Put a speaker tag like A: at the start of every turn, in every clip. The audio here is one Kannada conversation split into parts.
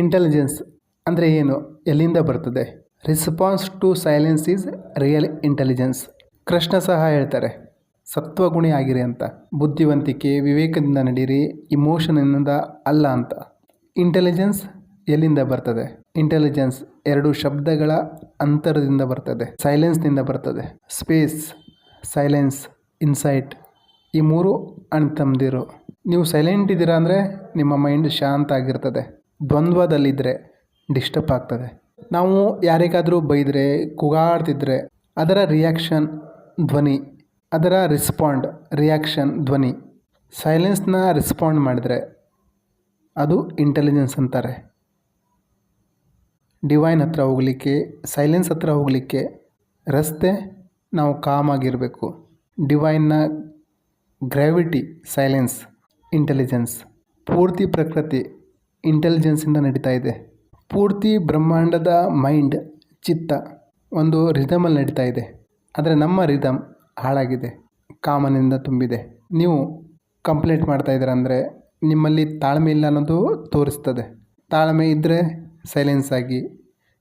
A: ಇಂಟೆಲಿಜೆನ್ಸ್ ಅಂದರೆ ಏನು? ಎಲ್ಲಿಂದ ಬರ್ತದೆ? Response to silence is real intelligence Krishna ಸಹ ಹೇಳ್ತಾರೆ, ಸತ್ವಗುಣಿ ಆಗಿರಿ ಅಂತ. ಬುದ್ಧಿವಂತಿಕೆ, ವಿವೇಕದಿಂದ ನಡೀರಿ ಇಮೋಷನಿಂದ ಅಲ್ಲ ಅಂತ. ಇಂಟೆಲಿಜೆನ್ಸ್ ಎಲ್ಲಿಂದ ಬರ್ತದೆ? ಇಂಟೆಲಿಜೆನ್ಸ್ ಎರಡು ಶಬ್ದಗಳ ಅಂತರದಿಂದ ಬರ್ತದೆ ಸೈಲೆನ್ಸ್ನಿಂದ ಬರ್ತದೆ. ಸ್ಪೇಸ್ ಸೈಲೆನ್ಸ್ ಇನ್ಸೈಟ್ ಈ ಮೂರು ಅಣ್ತಂದಿರು ನೀವು ಸೈಲೆಂಟ್ ಇದ್ದೀರಾ ಅಂದರೆ ನಿಮ್ಮ ಮೈಂಡ್ ಶಾಂತ ಆಗಿರ್ತದೆ. ದ್ವಂದ್ವದಲ್ಲಿದ್ದರೆ ಡಿಸ್ಟರ್ಬ್ ಆಗ್ತದೆ. ನಾವು ಯಾರಿಗಾದರೂ ಬೈದರೆ, ಕೂಗಾಡ್ತಿದ್ರೆ, ಅದರ ರಿಯಾಕ್ಷನ್ ಧ್ವನಿ, ಅದರ ರೆಸ್ಪಾಂಡ್ ರಿಯಾಕ್ಷನ್ ಧ್ವನಿ ಸೈಲೆನ್ಸ್ನ ರೆಸ್ಪಾಂಡ್ ಮಾಡಿದರೆ ಅದು ಇಂಟೆಲಿಜೆನ್ಸ್ ಅಂತಾರೆ. ಡಿವೈನ್ ಹತ್ರ ಹೋಗಲಿಕ್ಕೆ ಸೈಲೆನ್ಸ್ ಹತ್ರ ಹೋಗಲಿಕ್ಕೆ ರಸ್ತೆ ನಾವು ಕಾಮಾಗಿರಬೇಕು ಡಿವೈನ್ನ ಗ್ರಾವಿಟಿ ಸೈಲೆನ್ಸ್ ಇಂಟೆಲಿಜೆನ್ಸ್ ಪೂರ್ತಿ ಪ್ರಕೃತಿ ಇಂಟೆಲಿಜೆನ್ಸಿಂದ ನಡೀತಾ ಇದೆ. ಪೂರ್ತಿ ಬ್ರಹ್ಮಾಂಡದ ಮೈಂಡ್ ಚಿತ್ತ ಒಂದು ರಿದಮಲ್ಲಿ ನಡೀತಾ ಇದೆ. ಆದರೆ ನಮ್ಮ ರಿದಮ್ ಹಾಳಾಗಿದೆ. ಕಾಮನಿಂದ ತುಂಬಿದೆ. ನೀವು ಕಂಪ್ಲೇಂಟ್ ಮಾಡ್ತಾ ಇದ್ದೀರ ಅಂದರೆ ನಿಮ್ಮಲ್ಲಿ ತಾಳ್ಮೆ ಇಲ್ಲ ಅನ್ನೋದು ತೋರಿಸ್ತದೆ. ತಾಳ್ಮೆ ಇದ್ದರೆ ಸೈಲೆನ್ಸ್ ಆಗಿ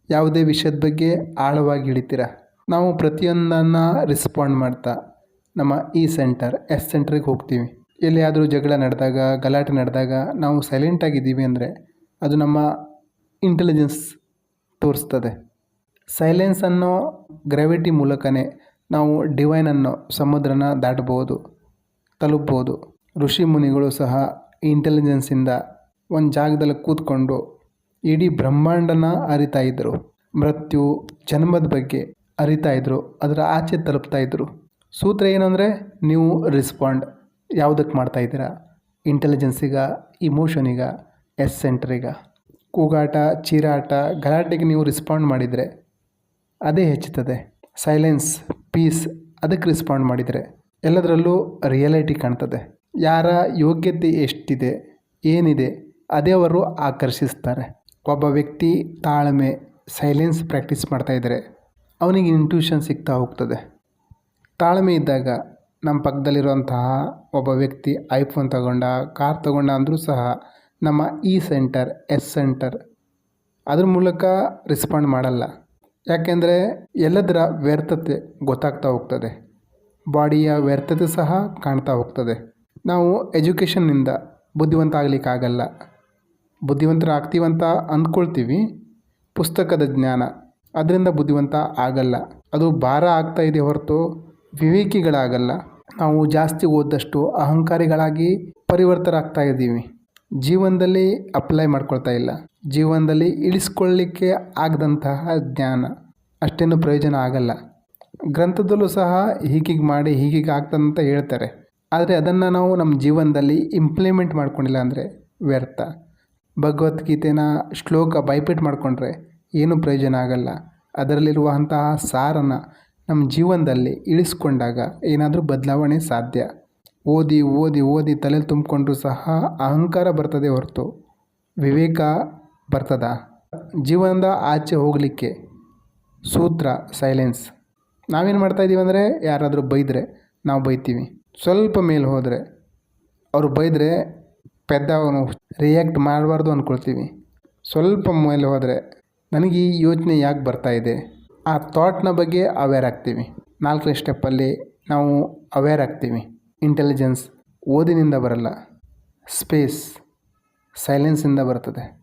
A: ಯಾವುದೇ ವಿಷಯದ ಬಗ್ಗೆ ಆಳವಾಗಿ ಹಿಡಿತೀರ? ನಾವು ಪ್ರತಿಯೊಂದನ್ನು ರೆಸ್ಪಾಂಡ್ ಮಾಡ್ತಾ ನಮ್ಮ ಇ ಸೆಂಟರ್ ಎಸ್ ಸೆಂಟ್ರಿಗೆ ಹೋಗ್ತೀವಿ. ಎಲ್ಲಿಯಾದರೂ ಜಗಳ ನಡೆದಾಗ, ಗಲಾಟೆ ನಡೆದಾಗ ನಾವು ಸೈಲೆಂಟಾಗಿದ್ದೀವಿ ಅಂದರೆ ಅದು ನಮ್ಮ ಇಂಟೆಲಿಜೆನ್ಸ್ ತೋರಿಸ್ತದೆ. ಸೈಲೆನ್ಸ್ ಅನ್ನೋ ಗ್ರಾವಿಟಿ ಮೂಲಕನೇ ನಾವು ಡಿವೈನ್ ಅನ್ನೋ ಸಮುದ್ರನ ದಾಟಬಹುದು ತಲುಪ್ಬೋದು ಋಷಿ ಮುನಿಗಳು ಸಹ ಇಂಟೆಲಿಜೆನ್ಸಿಂದ ಒಂದು ಜಾಗದಲ್ಲಿ ಕೂತ್ಕೊಂಡು ಇಡೀ ಬ್ರಹ್ಮಾಂಡನ ಅರಿತಾ ಇದ್ದರು ಮೃತ್ಯು, ಜನ್ಮದ ಬಗ್ಗೆ ಅರಿತಾ ಇದ್ದರು ಅದರ ಆಚೆ ತಲುಪ್ತಾ ಇದ್ದರು ಸೂತ್ರ ಏನಂದರೆ, ನೀವು ರೆಸ್ಪಾಂಡ್ ಯಾವುದಕ್ಕೆ ಮಾಡ್ತಾ ಇದ್ದೀರಾ? ಇಂಟೆಲಿಜೆನ್ಸಿಗ ಇಮೋಷನಿಗ ಎಸ್ ಸೆಂಟ್ರಿಗ ಕೂಗಾಟ, ಚೀರಾಟ, ಗಲಾಟೆಗೆ ನೀವು ರೆಸ್ಪಾಂಡ್ ಮಾಡಿದರೆ ಅದೇ ಹೆಚ್ಚುತ್ತದೆ. ಸೈಲೆನ್ಸ್ ಪೀಸ್ ಅದಕ್ಕೆ ರೆಸ್ಪಾಂಡ್ ಮಾಡಿದರೆ ಎಲ್ಲದರಲ್ಲೂ ರಿಯಾಲಿಟಿ ಕಾಣ್ತದೆ. ಯಾರ ಯೋಗ್ಯತೆ ಎಷ್ಟಿದೆ, ಏನಿದೆ ಅದೇ ಅವರು ಆಕರ್ಷಿಸ್ತಾರೆ. ಒಬ್ಬ ವ್ಯಕ್ತಿ ತಾಳ್ಮೆ ಸೈಲೆನ್ಸ್ ಪ್ರಾಕ್ಟೀಸ್ ಮಾಡ್ತಾ ಇದ್ದರೆ ಅವನಿಗೆ ಇಂಟ್ಯೂಷನ್ ಸಿಗ್ತಾ ಹೋಗ್ತದೆ. ತಾಳ್ಮೆ ಇದ್ದಾಗ ನಮ್ಮ ಪಕ್ಕದಲ್ಲಿರುವಂತಹ ಒಬ್ಬ ವ್ಯಕ್ತಿ ಐಫೋನ್ ತಗೊಂಡ, ಕಾರ್ ತಗೊಂಡ ಅಂದರೂ ಸಹ ನಮ್ಮ ಇ ಸೆಂಟರ್ ಎಸ್ ಸೆಂಟರ್ ಅದ್ರ ಮೂಲಕ ರೆಸ್ಪಾಂಡ್ ಮಾಡಲ್ಲ. ಯಾಕೆಂದರೆ ಎಲ್ಲದರ ವ್ಯರ್ಥತೆ ಗೊತ್ತಾಗ್ತಾ ಹೋಗ್ತದೆ. ಬಾಡಿಯ ವ್ಯರ್ಥತೆ ಸಹ ಕಾಣ್ತಾ ಹೋಗ್ತದೆ. ನಾವು ಎಜುಕೇಷನ್ನಿಂದ ಬುದ್ಧಿವಂತ ಆಗಲಿಕ್ಕಾಗಲ್ಲ. ಬುದ್ಧಿವಂತರಾಗ್ತೀವಂತ ಅಂದ್ಕೊಳ್ತೀವಿ. ಪುಸ್ತಕದ ಜ್ಞಾನ ಅದರಿಂದ ಬುದ್ಧಿವಂತ ಆಗಲ್ಲ. ಅದು ಭಾರ ಆಗ್ತಾ ಹೊರತು ವಿವೇಕಿಗಳಾಗಲ್ಲ. ನಾವು ಜಾಸ್ತಿ ಓದ್ದಷ್ಟು ಅಹಂಕಾರಿಗಳಾಗಿ ಪರಿವರ್ತರಾಗ್ತಾ ಇದ್ದೀವಿ. ಜೀವನದಲ್ಲಿ ಅಪ್ಲೈ ಮಾಡ್ಕೊಳ್ತಾ ಇಲ್ಲ. ಜೀವನದಲ್ಲಿ ಇಳಿಸ್ಕೊಳ್ಳಿಕ್ಕೆ ಆಗದಂತಹ ಜ್ಞಾನ ಅಷ್ಟೇನು ಪ್ರಯೋಜನ ಆಗಲ್ಲ. ಗ್ರಂಥದಲ್ಲೂ ಸಹ ಹೀಗೀಗೆ ಮಾಡಿ ಹೀಗೀಗೆ ಆಗ್ತದಂತ ಹೇಳ್ತಾರೆ. ಆದರೆ ಅದನ್ನು ನಾವು ನಮ್ಮ ಜೀವನದಲ್ಲಿ ಇಂಪ್ಲಿಮೆಂಟ್ ಮಾಡ್ಕೊಂಡಿಲ್ಲ ಅಂದರೆ ವ್ಯರ್ಥ. ಭಗವದ್ಗೀತೆನ ಶ್ಲೋಕ ಬೈಪಿಟ್ ಮಾಡಿಕೊಂಡ್ರೆ ಏನೂ ಪ್ರಯೋಜನ ಆಗಲ್ಲ. ಅದರಲ್ಲಿರುವಂತಹ ಸಾರನ್ನು ನಮ್ಮ ಜೀವನದಲ್ಲಿ ಇಳಿಸ್ಕೊಂಡಾಗ ಏನಾದರೂ ಬದಲಾವಣೆ ಸಾಧ್ಯ? ಓದಿ ಓದಿ ಓದಿ ತಲೆಯಲ್ಲಿ ತುಂಬಿಕೊಂಡ್ರೂ ಸಹ ಅಹಂಕಾರ ಬರ್ತದೆ ಹೊರತು. ವಿವೇಕ ಬರ್ತದ? ಜೀವನದ ಆಚೆ ಹೋಗಲಿಕ್ಕೆ. ಸೂತ್ರ, ಸೈಲೆನ್ಸ್. ನಾವೇನು ಮಾಡ್ತಾಯಿದ್ದೀವಿ ಅಂದರೆ ಯಾರಾದರೂ ಬೈದರೆ ನಾವು ಬೈತೀವಿ. ಸ್ವಲ್ಪ ಮೇಲೆ ಹೋದರೆ ಅವರು ಬೈದರೆ ಪೆದ್ದವನು ರಿಯಾಕ್ಟ್ ಮಾಡಬಾರ್ದು ಅಂದ್ಕೊಳ್ತೀವಿ ಸ್ವಲ್ಪ ಮೇಲೆ ಹೋದರೆ ನನಗೆ ಈ ಯೋಚನೆ ಯಾಕೆ ಬರ್ತಾ ಇದೆ? ಆ ಥಾಟ್ನ ಬಗ್ಗೆ ಅವೇರ್ ಆಗ್ತೀವಿ. ನಾಲ್ಕನೇ ಸ್ಟೆಪ್ಪಲ್ಲಿ ನಾವು ಅವೇರ್ ಆಗ್ತೀವಿ. ಇಂಟೆಲಿಜೆನ್ಸ್ ಓದಿನಿಂದ ಬರಲ್ಲ. ಸ್ಪೇಸ್ ಸೈಲೆನ್ಸಿಂದ ಬರ್ತದೆ.